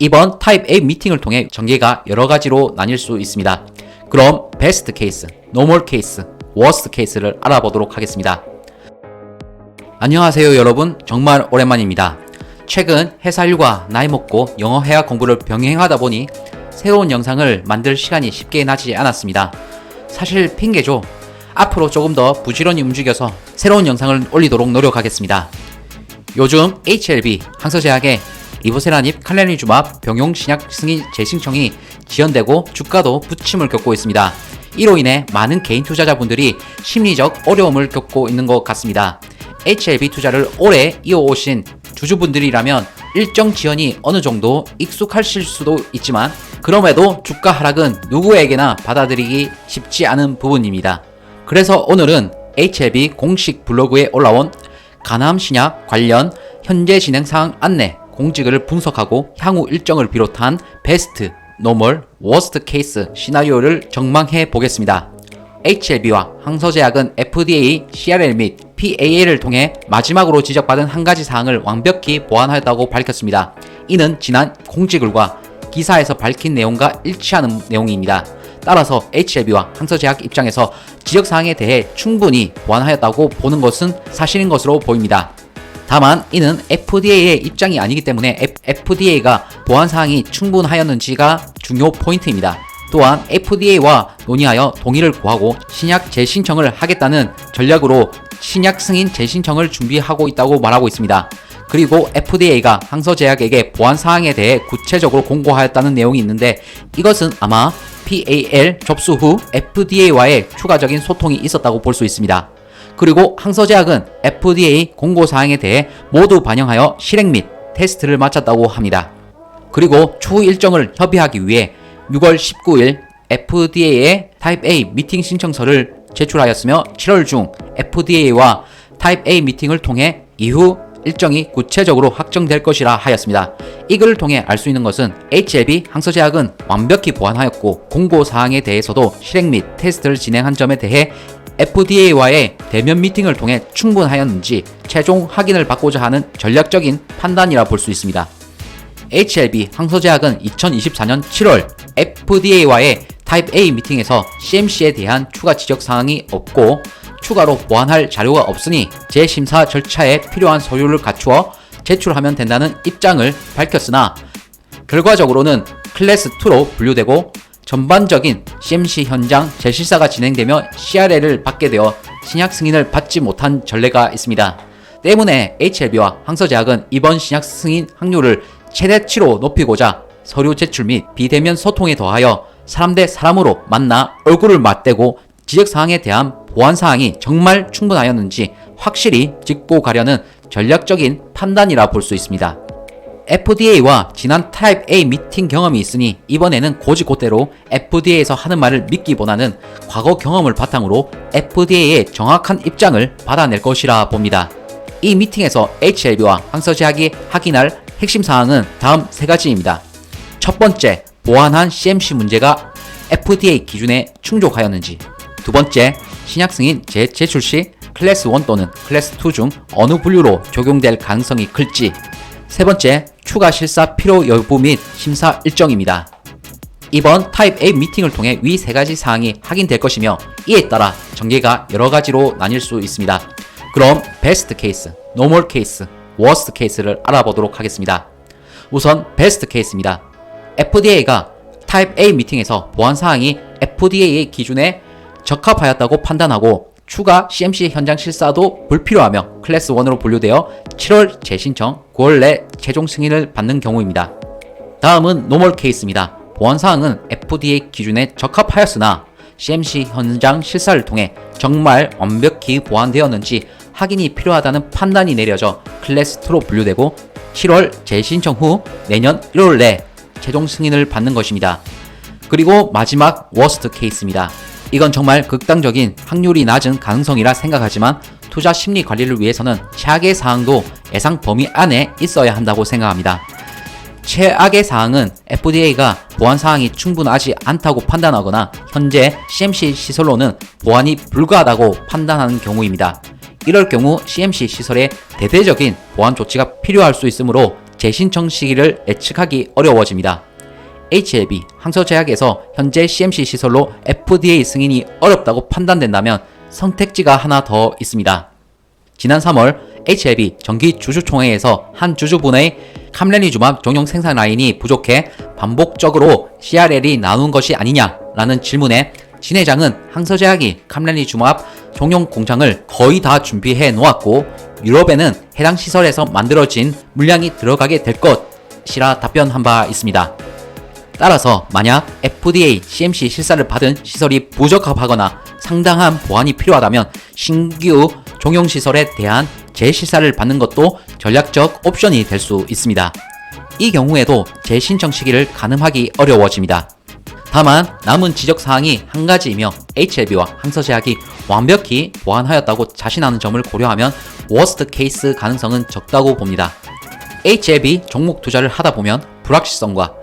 이번 타입 A 미팅을 통해 전개가 여러 가지로 나뉠 수 있습니다. 그럼 베스트 케이스, 노멀 케이스, 워스트 케이스를 알아보도록 하겠습니다. 안녕하세요 여러분 정말 오랜만입니다. 최근 회사 일과 나이 먹고 영어 회화 공부를 병행하다 보니 새로운 영상을 만들 시간이 쉽게 나지 않았습니다. 사실 핑계죠. 앞으로 조금 더 부지런히 움직여서 새로운 영상을 올리도록 노력하겠습니다. 요즘 HLB 항서제약의 리보세라닙 칼레니주맙 병용 신약 승인 재신청이 지연되고 주가도 부침을 겪고 있습니다. 이로 인해 많은 개인 투자자분들이 심리적 어려움을 겪고 있는 것 같습니다. HLB 투자를 오래 이어오신 주주분들이라면 일정 지연이 어느 정도 익숙하실 수도 있지만 그럼에도 주가 하락은 누구에게나 받아들이기 쉽지 않은 부분입니다. 그래서 오늘은 HLB 공식 블로그에 올라온 가남 신약 관련 현재 진행 사항 안내 공지글을 분석하고 향후 일정을 비롯한 베스트, 노멀, 워스트 케이스 시나리오를 정망해 보겠습니다. HLB와 항서제약은 FDA, CRL 및 PAA를 통해 마지막으로 지적받은 한 가지 사항을 완벽히 보완하였다고 밝혔습니다. 이는 지난 공지글과 기사에서 밝힌 내용과 일치하는 내용입니다. 따라서 HLB와 항서제약 입장에서 지적사항에 대해 충분히 보완하였다고 보는 것은 사실인 것으로 보입니다. 다만 이는 FDA의 입장이 아니기 때문에 FDA가 보완 사항이 충분하였는지가 중요 포인트입니다. 또한 FDA와 논의하여 동의를 구하고 신약 재신청을 하겠다는 전략으로 신약 승인 재신청을 준비하고 있다고 말하고 있습니다. 그리고 FDA가 항서제약에게 보안 사항에 대해 구체적으로 공고하였다는 내용이 있는데 이것은 아마 PAL 접수 후 FDA와의 추가적인 소통이 있었다고 볼 수 있습니다. 그리고 항서제약은 FDA 공고 사항에 대해 모두 반영하여 실행 및 테스트를 마쳤다고 합니다. 그리고 추후 일정을 협의하기 위해 6월 19일 FDA에 타입 A 미팅 신청서를 제출하였으며 7월 중 FDA와 타입 A 미팅을 통해 이후 일정이 구체적으로 확정될 것이라 하였습니다. 이 글을 통해 알 수 있는 것은 HLB 항서제약은 완벽히 보완하였고 공고 사항에 대해서도 실행 및 테스트를 진행한 점에 대해 FDA와의 대면 미팅을 통해 충분하였는지 최종 확인을 받고자 하는 전략적인 판단이라 볼 수 있습니다. HLB 항서제약은 2024년 7월 FDA와의 타입 A 미팅에서 CMC에 대한 추가 지적 사항이 없고 추가로 보완할 자료가 없으니 재심사 절차에 필요한 서류를 갖추어 제출하면 된다는 입장을 밝혔으나 결과적으로는 클래스 2로 분류되고 전반적인 CMC 현장 재실사가 진행되며 CRL을 받게 되어 신약 승인을 받지 못한 전례가 있습니다. 때문에 HLB와 항서제약은 이번 신약 승인 확률을 최대치로 높이고자 서류 제출 및 비대면 소통에 더하여 사람 대 사람으로 만나 얼굴을 맞대고 지적사항에 대한 보완사항이 정말 충분하였는지 확실히 짚고 가려는 전략적인 판단이라 볼 수 있습니다. FDA와 지난 타입 A 미팅 경험이 있으니 이번에는 고지고대로 FDA에서 하는 말을 믿기보다는 과거 경험을 바탕으로 FDA의 정확한 입장을 받아낼 것이라 봅니다. 이 미팅에서 HLB와 항서제약이 확인할 핵심 사항은 다음 세 가지입니다. 첫 번째, 보완한 CMC 문제가 FDA 기준에 충족하였는지. 두 번째, 신약 승인 재제출 시 클래스 1 또는 클래스 2 중 어느 분류로 적용될 가능성이 클지. 세 번째, 추가 실사 필요 여부 및 심사 일정입니다. 이번 타입 A 미팅을 통해 위 세 가지 사항이 확인될 것이며 이에 따라 전개가 여러 가지로 나뉠 수 있습니다. 그럼 베스트 케이스, 노멀 케이스, 워스트 케이스를 알아보도록 하겠습니다. 우선 베스트 케이스입니다. FDA가 타입 A 미팅에서 보안 사항이 FDA의 기준에 적합하였다고 판단하고 추가 CMC 현장 실사도 불필요하며 클래스 1으로 분류되어 7월 재신청, 9월 내 최종 승인을 받는 경우입니다. 다음은 노멀 케이스입니다. 보안 사항은 FDA 기준에 적합하였으나 CMC 현장 실사를 통해 정말 완벽히 보완되었는지 확인이 필요하다는 판단이 내려져 클래스 2로 분류되고 7월 재신청 후 내년 1월 내 최종 승인을 받는 것입니다. 그리고 마지막 워스트 케이스입니다. 이건 정말 극단적인 확률이 낮은 가능성이라 생각하지만 투자 심리 관리를 위해서는 최악의 사항도 예상 범위 안에 있어야 한다고 생각합니다. 최악의 사항은 FDA가 보안 사항이 충분하지 않다고 판단하거나 현재 CMC 시설로는 보안이 불가하다고 판단하는 경우입니다. 이럴 경우 CMC 시설에 대대적인 보안 조치가 필요할 수 있으므로 재신청 시기를 예측하기 어려워집니다. HLB 항서제약에서 현재 CMC 시설로 FDA 승인이 어렵다고 판단된다면 선택지가 하나 더 있습니다. 지난 3월 HLB 정기 주주총회에서 한 주주분의 캄렌리주맙 종용 생산 라인이 부족해 반복적으로 CRL이 나눈 것이 아니냐라는 질문에 진 회장은 항서제약이 캄렌리주맙 종용 공장을 거의 다 준비해 놓았고 유럽에는 해당 시설에서 만들어진 물량이 들어가게 될 것이라 답변한 바 있습니다. 따라서 만약 FDA CMC 실사를 받은 시설이 부적합하거나 상당한 보완이 필요하다면 신규 종용 시설에 대한 재실사를 받는 것도 전략적 옵션이 될 수 있습니다. 이 경우에도 재신청 시기를 가늠하기 어려워집니다. 다만 남은 지적 사항이 한 가지이며 HLB와 항서제약이 완벽히 보완하였다고 자신하는 점을 고려하면 워스트 케이스 가능성은 적다고 봅니다. HLB 종목 투자를 하다 보면 불확실성과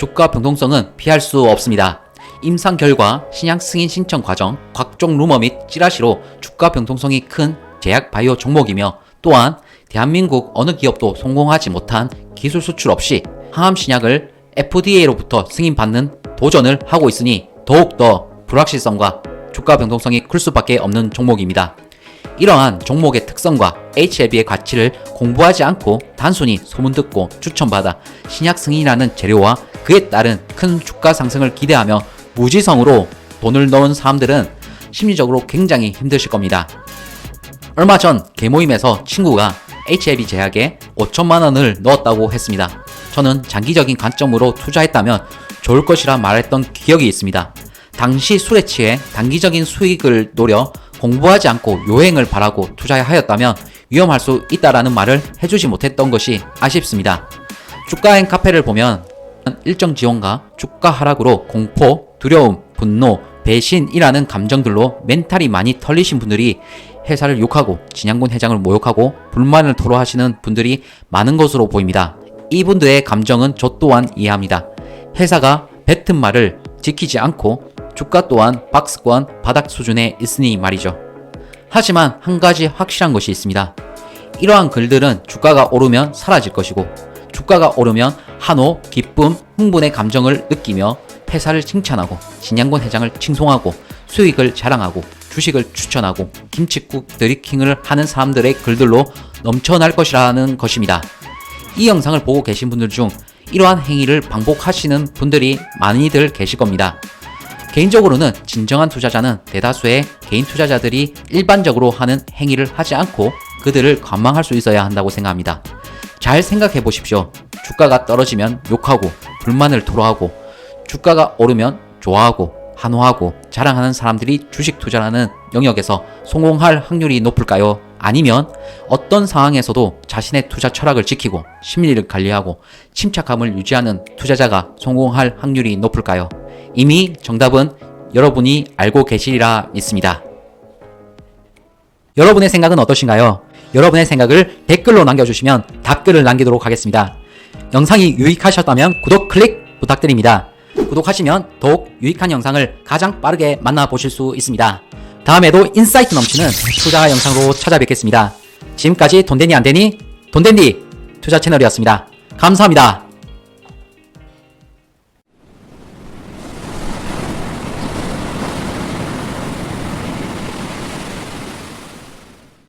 주가 변동성은 피할 수 없습니다. 임상 결과, 신약 승인 신청 과정, 각종 루머 및 찌라시로 주가 변동성이 큰 제약 바이오 종목이며 또한 대한민국 어느 기업도 성공하지 못한 기술 수출 없이 항암 신약을 FDA로부터 승인받는 도전을 하고 있으니 더욱더 불확실성과 주가 변동성이 클 수밖에 없는 종목입니다. 이러한 종목의 특성과 HLB의 가치를 공부하지 않고 단순히 소문 듣고 추천받아 신약 승인이라는 재료와 그에 따른 큰 주가 상승을 기대하며 무지성으로 돈을 넣은 사람들은 심리적으로 굉장히 힘드실 겁니다. 얼마 전 개모임에서 친구가 HLB 제약에 5천만 원을 넣었다고 했습니다. 저는 장기적인 관점으로 투자했다면 좋을 것이라 말했던 기억이 있습니다. 당시 술에 취해 단기적인 수익을 노려 공부하지 않고 요행을 바라고 투자하였다면 위험할 수 있다라는 말을 해주지 못했던 것이 아쉽습니다. 주가행 카페를 보면 일정 지원과 주가 하락으로 공포, 두려움, 분노, 배신이라는 감정들로 멘탈이 많이 털리신 분들이 회사를 욕하고 진양군 회장을 모욕하고 불만을 토로하시는 분들이 많은 것으로 보입니다. 이분들의 감정은 저 또한 이해합니다. 회사가 뱉은 말을 지키지 않고 주가 또한 박스권 바닥 수준에 있으니 말이죠. 하지만 한 가지 확실한 것이 있습니다. 이러한 글들은 주가가 오르면 사라질 것이고 주가가 오르면 한호, 기쁨, 흥분의 감정을 느끼며 회사를 칭찬하고 진양군 회장을 칭송하고 수익을 자랑하고 주식을 추천하고 김치국 드리킹을 하는 사람들의 글들로 넘쳐날 것이라는 것입니다. 이 영상을 보고 계신 분들 중 이러한 행위를 반복하시는 분들이 많이들 계실 겁니다. 개인적으로는 진정한 투자자는 대다수의 개인 투자자들이 일반적으로 하는 행위를 하지 않고 그들을 관망할 수 있어야 한다고 생각합니다. 잘 생각해 보십시오. 주가가 떨어지면 욕하고 불만을 토로하고 주가가 오르면 좋아하고 환호하고 자랑하는 사람들이 주식 투자라는 영역에서 성공할 확률이 높을까요? 아니면 어떤 상황에서도 자신의 투자 철학을 지키고 심리를 관리하고 침착함을 유지하는 투자자가 성공할 확률이 높을까요? 이미 정답은 여러분이 알고 계시리라 믿습니다. 여러분의 생각은 어떠신가요? 여러분의 생각을 댓글로 남겨주시면 답글을 남기도록 하겠습니다. 영상이 유익하셨다면 구독 클릭 부탁드립니다. 구독하시면 더욱 유익한 영상을 가장 빠르게 만나보실 수 있습니다. 다음에도 인사이트 넘치는 투자 영상으로 찾아뵙겠습니다. 지금까지 돈데니 안데니 돈데니 투자 채널이었습니다. 감사합니다.